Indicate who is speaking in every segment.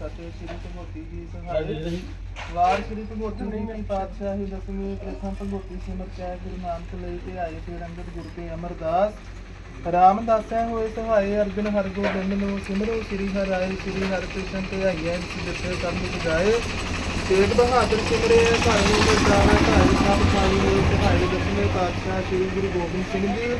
Speaker 1: ਫਤਿਹ ਸ੍ਰੀ ਭਗਵਤੀ ਜੀ ਸਹਾਰੇ ਵਾਰ ਸ੍ਰੀ ਭਗਵਤੀ ਜੀ ਨੇ ਪਾਤਸ਼ਾਹੀ ਦਸਮੀ ਪ੍ਰਥਮ ਭਗਵਤੀ ਸਿਮਰ ਚਾਹ ਗੁਰੂ ਨਾਨਕ ਲਈ ਤੇ ਆਏ ਫਿਰ ਅੰਗਦ ਗੁਰ ਕੇ ਅਮਰਦਾਸ। ਰਾਮਦਾਸੈ ਹੋਏ ਸਹਾਈ ਅਰਜਨ ਹਰ ਗੋਬਿੰਦ ਨੂੰ ਸਿਮਰੋ ਸ੍ਰੀ ਹਰਾਏ ਸ੍ਰੀ ਹਰਿ ਕ੍ਰਿਸ਼ਨ ਤੇ ਆਈਐ ਇਸ ਦਿੱਤੇ ਕਰਮ ਜਗਾਏ ਤੇਗ ਬਹਾਦਰ ਸਿਮਰੇ ਭਾਈ ਗੁਰਦਾਸ ਭਾਈ ਸਾਹਿਬ ਭਾਈ ਸਹਾਈ ਦਸਮੇ ਪਾਤਸ਼ਾਹ ਸ੍ਰੀ ਗੁਰੂ ਗੋਬਿੰਦ ਸਿੰਘ ਜੀ।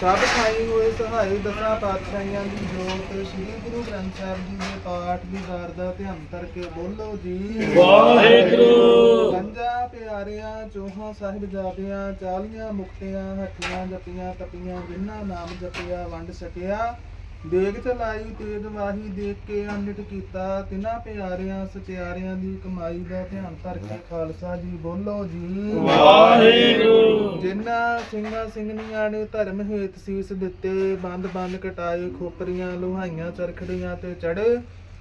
Speaker 1: ਸਭ ਖਾਈ ਹੋਏ ਸਹਾਈ ਦਸਾਂ ਪਾਤਸ਼ਾਹੀਆਂ ਦੀ ਜੋਤ ਸ੍ਰੀ ਗੁਰੂ ਗ੍ਰੰਥ ਸਾਹਿਬ ਜੀ ਦੇ ਪਾਠ ਦੀ ਦਾਰ ਦਾ ਧਿਆਨ ਕਰਕੇ ਬੋਲੋ ਜੀ।
Speaker 2: ਵਾਹਿਗੁਰੂ।
Speaker 1: ਪੰਜਾਂ ਪਿਆਰਿਆਂ ਚੋਹਾਂ ਸਾਹਿਬ ਜਾਦਿਆਂ ਚਾਲੀਆਂ ਮੁਕਤਿਆਂ ਹੱਥੀਆਂ ਜਪੀਆਂ ਤਪੀਆਂ ਜਿਨ੍ਹਾਂ ਨਾਮ ਜਪਿਆ ਵੰਡ ਸਕਿਆ। ਦੇਗ ਚਲਾਈ ਤੇਗ ਵਾਹੀ ਦੇਖ ਕੇ ਅੰਡਿਟ ਕੀਤਾ। ਤਿਨਾਂ ਪਿਆਰਿਆਂ ਸਚਿਆਰਿਆਂ ਦੀ ਕਮਾਈ ਦਾ ਧਿਆਨ ਧਰ ਕੇ ਖਾਲਸਾ ਜੀ ਬੋਲੋ ਜੀ।
Speaker 2: ਵਾਹਿਗੁਰੂ।
Speaker 1: ਜਿਨ੍ਹਾਂ ਸਿੰਘਾਂ ਸਿੰਘਣੀਆਂ ਨੇ ਧਰਮ ਹੇਤ ਸੀਸ ਦਿੱਤੇ ਬੰਦ ਬੰਦ ਕਟਾਏ ਖੋਪਰੀਆਂ ਲੋਹਾਈਆਂ ਚਰਖੜੀਆਂ ਤੇ ਚੜੇ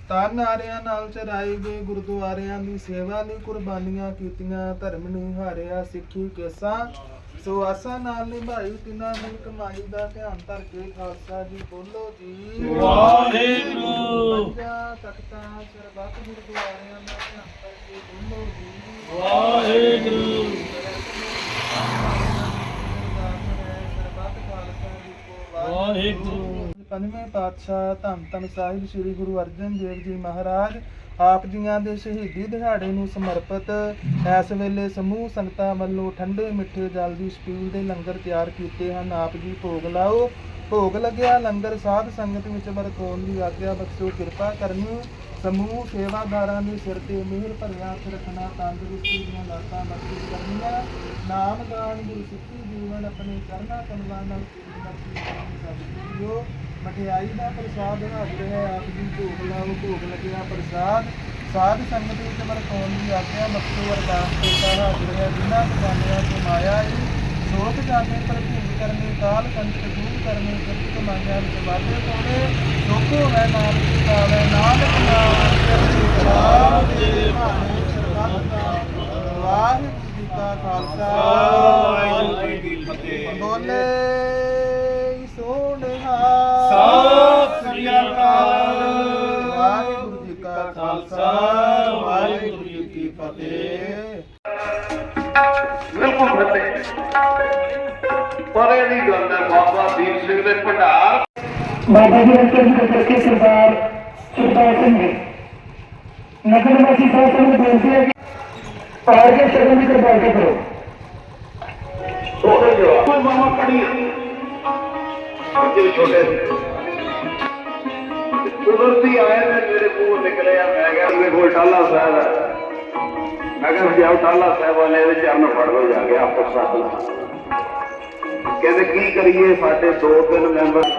Speaker 1: ਤਾਂ ਨਾਰਿਆਂ ਨਾਲ ਚਰਾਏ ਗਏ ਗੁਰਦੁਆਰਿਆਂ ਦੀ ਸੇਵਾ ਲਈ ਕੁਰਬਾਨੀਆਂ ਕੀਤੀਆਂ ਧਰਮ ਨੂੰ ਹਾਰਿਆ ਸਿੱਖੀ ਕੇਸਾਂ। ਸੋ ਆਸਾ ਨਾਲ ਨਿਭਾਈ ਤਿਨਾਂ ਨੇ ਕਮਾਈ ਦਾ ਧਿਆਨ ਧਰ ਕੇ ਖਾਲਸਾ ਜੀ ਬੋਲੋ ਜੀ।
Speaker 2: ਵਾਹਿਗੁਰੂ।
Speaker 1: ਪੰਜਾਂ ਤਖਤਾਂ ਸਰਬੱਤ ਗੁਰਦੁਆਰਿਆਂ ਦਾ ਧਿਆਨ ਧਰ ਕੇ ਬੋਲੋ ਜੀ।
Speaker 2: ਵਾਹਿਗੁਰੂ। ਵਾਹਿਗੁਰੂ।
Speaker 1: ਪੰਜਵੇਂ ਪਾਤਸ਼ਾਹ ਧੰਨ ਧੰਨ ਸਾਹਿਬ ਸ੍ਰੀ ਗੁਰੂ ਅਰਜਨ ਦੇਵ ਜੀ ਮਹਾਰਾਜ ਆਪ ਜੀਆਂ ਦੇ ਸ਼ਹੀਦੀ ਦਿਹਾੜੇ ਨੂੰ ਸਮਰਪਿਤ, ਇਸ ਵੇਲੇ ਸਮੂਹ ਸੰਗਤਾਂ ਵੱਲੋਂ ਠੰਡੇ ਮਿੱਠੇ ਜਲ ਦੀ ਛਬੀਲ ਦੇ ਲੰਗਰ ਤਿਆਰ ਕੀਤੇ ਹਨ। ਆਪ ਜੀ ਭੋਗ ਲਾਓ। ਭੋਗ ਲੱਗਿਆ, ਲੰਗਰ ਸਾਧ ਸੰਗਤ ਵਿੱਚ ਵਰਤੋਂ ਦੀ ਆਗਿਆ ਬਖਸ਼ੋ, ਕਿਰਪਾ ਕਰਨੀ। ਸਮੂਹ ਸੇਵਾਦਾਰਾਂ ਦੇ ਸਿਰ ਤੇ ਮਿਹਰ ਭਰਿਆ ਹੱਥ ਰੱਖਣਾ, ਤੰਦਰੁਸਤੀ ਦੀਆਂ ਲਾਤਾਂ ਬਖਸ਼ਿਸ਼ ਕਰਨੀਆਂ। ਨਾਮ ਗਾਨ ਗੁਰੂ ਸਿੱਖੀ ਜੀਵਨ ਆਪਣੇ ਚਰਨਾਂ ਕਮਲਾਂ ਨਾਲ ਪੂਰੀ ਕਰਨੀ। ਸਭ ਜੀਓ ਮਠਿਆਈ ਦਾ ਪ੍ਰਸਾਦ ਹਾਜ਼ਰ ਹੈ, ਆਪ ਜੀ ਭੋਗ ਲਾਓ, ਭੋਗ ਲੱਗਿਆ ਪ੍ਰਸਾਦ। ਸਾਧ ਸੰਗਤ ਵਿੱਚ ਵਰਤੋਂ ਦੀ ਆਗਿਆ ਬਖਸ਼ੋ ਅਰਦਾਸ ਕਰਤਾ ਹਾਜ਼ਰ ਹੈ। ਜਿਨ੍ਹਾਂ ਬਗਾਨਿਆਂ ਤੋਂ ਮਾਇਆ ਹੀ ਸੋਖ ਜਾਣੇ ਪ੍ਰਭੂਤ ਕਰਨੇ, ਕਾਲ ਕੰਟਕ ਦੂਰ ਕਰਨੇ ਜਪਤ ਮੰਗਿਆ ਵਿੱਚ ਵਾਧੇ ਕੋਲੇ ਸੋਖੋ ਹੈ ਨਾਮ ਦੀ ਕਾਲੇ ਨਾਨਕ ਨਾਮ ਚੜ੍ਹਦੀ ਕਲਾ ਤੇਰੇ ਭਾਣੇ ਸਰਬੱਤ ਦਾ ਵਾਹਿਗੁਰੂ ਜੀ ਕਾ ਖਾਲਸਾ। ਖਾਲਸਾ ਵਾਹਿਗੁਰੂ ਜੀ ਕੀ ਫਤਿਹ
Speaker 3: ਬਿਲਕੁਲ ਫਤਿਹ ਪਰ ਇਹਦੀ ਗੱਲ ਹੈ ਬਾਬਾ ਦੀਪ ਸਿੰਘ ਦੇ ਭੰਡਾਰ
Speaker 4: ਬਾਬਾ ਜੀ ਅੰਤਰ ਜੀ ਕਰਕੇ ਸਰਦਾਰ ਸੁਖਪਾਲ ਸਿੰਘ ਜੀ ਨਗਰ ਨਿਵਾਸੀ ਸਾਹਿਬ ਨੂੰ ਬੇਨਤੀ ਹੈ ਕਿ ਪਾਰ ਕੇ ਸ਼ਰਨ ਦੀ ਕਿਰਪਾਲਤਾ ਕਰੋ
Speaker 3: ਉਹਦੇ ਜਵਾਬ ਕੋਈ ਮਾਮਾ ਪੜੀ ਬੱਚੇ ਛੋਟੇ ਸੀ ਕੁਦਰਤੀ ਆਏ ਨੇ ਨਿਕਲਿਆ, ਮੈਂ ਕਿਹਾ ਮੇਰੇ ਕੋਲ ਟਾਲਾ ਸਾਹਿਬ ਹੈ। ਮੈਂ ਕਿਹਾ ਜਾਓ ਟਾਲਾ ਸਾਹਿਬ ਵਾਲੇ ਦੇ ਚਰਨ ਫੜ ਲਓ ਜਾ ਕੇ ਆਪਸ ਵਿੱਚ। ਕਹਿੰਦੇ, ਕੀ ਕਰੀਏ? ਸਾਡੇ ਦੋ ਤਿੰਨ ਮੈਂਬਰ ਸੀ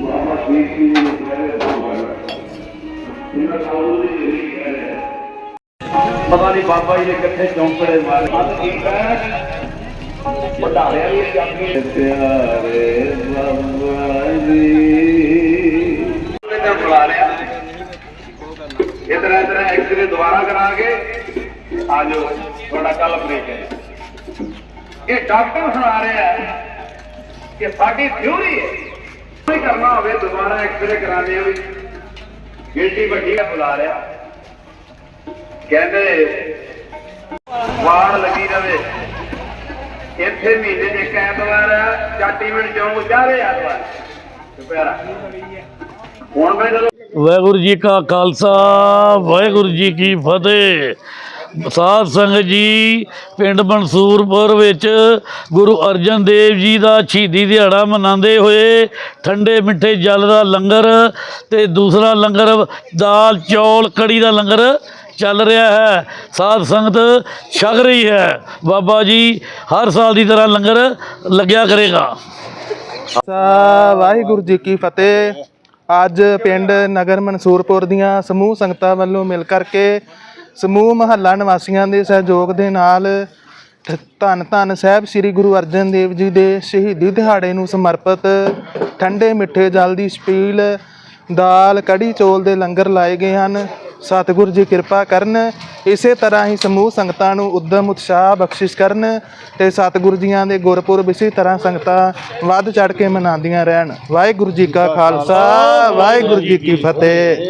Speaker 3: ਮਾਮਾ ਸੀ ਸੀ ਨੇ ਕਹਿੰਦੇ ਦੋ ਇਹਨਾਂ ਸਾਊ ਦੀ ਜਿਹੜੀ ਕਹਿ ਪਤਾ ਨਹੀਂ ਬਾਬਾ ਜੀ ਨੇ ਕਿੱਥੇ ਚੌਂਕੜੇ ਮਾਰੇ। ਮਤ ਕੀ ਵਡਾਰਿਆਂ ਦੀ ਜਾਂਦੀ ਪਿਆਰੇ ਬਾਬਾ ਜੀ ਨੇ ਬੁਲਾ ਲਿਆ ਇਧਰ ਇਧਰ ਐਕਸਰੇ ਦੁਬਾਰਾ ਕਰਾ ਕੇ ਆ ਜਾਓ। ਤੁਹਾਡਾ ਕੱਲ ਬ੍ਰੇਕ ਹੈ। ਇਹ ਡਾਕਟਰ ਸੁਣਾ ਰਿਹਾ ਕਿ ਸਾਡੀ ਥਿਊਰੀ ਹੈ। ਨਹੀਂ ਕਰਨਾ ਹੋਵੇ ਦੁਬਾਰਾ ਐਕਸਰੇ ਕਰਾਣੇ ਆ ਵੀ। ਗੇਟੀ ਵੱਡੀ ਹੈ ਬੁਲਾ ਲਿਆ ਕਹਿੰਦੇ ਵਾੜ ਲੱਗੀ ਰਵੇ। ਇੱਥੇ ਮਹੀਨੇ ਦੇ ਇੱਕ ਐਤਵਾਰ ਆ ਚਾਟੀਵਿੰਡ ਚੌਂਕ ਚਾਰੇ ਐਤਵਾਰ ਦੁਪਹਿਰਾ। ਹੁਣ ਮੈਂ ਜਦੋਂ
Speaker 2: ਵਾਹਿਗੁਰੂ ਜੀ ਕਾ ਖਾਲਸਾ, ਵਾਹਿਗੁਰੂ ਜੀ ਕੀ ਫਤਿਹ। ਸਾਧ ਸੰਗਤ ਜੀ, ਪਿੰਡ ਮਨਸੂਰਪੁਰ ਵਿੱਚ ਗੁਰੂ ਅਰਜਨ ਦੇਵ ਜੀ ਦਾ ਸ਼ਹੀਦੀ ਦਿਹਾੜਾ ਮਨਾਉਂਦੇ ਹੋਏ ਠੰਡੇ ਮਿੱਠੇ ਜਲ ਦਾ ਲੰਗਰ ਤੇ ਦੂਸਰਾ ਲੰਗਰ ਦਾਲ ਚੌਲ ਕੜੀ ਦਾ ਲੰਗਰ ਚੱਲ ਰਿਹਾ ਹੈ। ਸਾਧ ਸੰਗਤ ਛਕ ਰਹੀ ਹੈ। ਬਾਬਾ ਜੀ ਹਰ ਸਾਲ ਦੀ ਤਰ੍ਹਾਂ ਲੰਗਰ ਲੱਗਿਆ ਕਰੇਗਾ।
Speaker 1: ਸਾ ਵਾਹਿਗੁਰੂ ਜੀ ਕੀ ਫਤਿਹ। ਅੱਜ ਪਿੰਡ ਨਗਰ ਮਨਸੂਰਪੁਰ ਦੀਆਂ ਸਮੂਹ ਸੰਗਤਾਂ ਵੱਲੋਂ ਮਿਲ ਕਰਕੇ ਸਮੂਹ ਮਹੱਲਾ ਨਿਵਾਸੀਆਂ ਦੇ ਸਹਿਯੋਗ ਦੇ ਨਾਲ ਧੰਨ ਧੰਨ ਸਾਹਿਬ ਸ੍ਰੀ ਗੁਰੂ ਅਰਜਨ ਦੇਵ ਜੀ ਦੇ ਸ਼ਹੀਦੀ ਦਿਹਾੜੇ ਨੂੰ ਸਮਰਪਿਤ ਠੰਡੇ ਮਿੱਠੇ ਜਲ ਦੀ ਛਪੀਲ ਦਾਲ, ਕੜੀ ਚੌਲ ਦੇ ਲੰਗਰ ਲਾਏ ਗਏ ਹਨ। ਸਤਿਗੁਰੂ ਜੀ ਕਿਰਪਾ ਕਰਨ। ਇਸੇ ਤਰ੍ਹਾਂ ਹੀ ਸਮੂਹ ਸੰਗਤਾਂ ਨੂੰ ਉਦਮ, ਉਤਸ਼ਾਹ, ਬਖਸ਼ਿਸ਼ ਕਰਨ ਤੇ ਸਤਿਗੁਰੂ ਜੀਆਂ ਦੇ ਗੁਰਪੁਰਬ ਇਸੇ ਤਰ੍ਹਾਂ ਸੰਗਤਾਂ ਵੱਧ ਚੜ ਕੇ ਮਨਾਉਂਦੀਆਂ ਰਹਿਣ। ਵਾਹਿਗੁਰੂ ਜੀ ਕਾ ਖਾਲਸਾ, ਵਾਹਿਗੁਰੂ ਜੀ ਕੀ ਫਤਿਹ।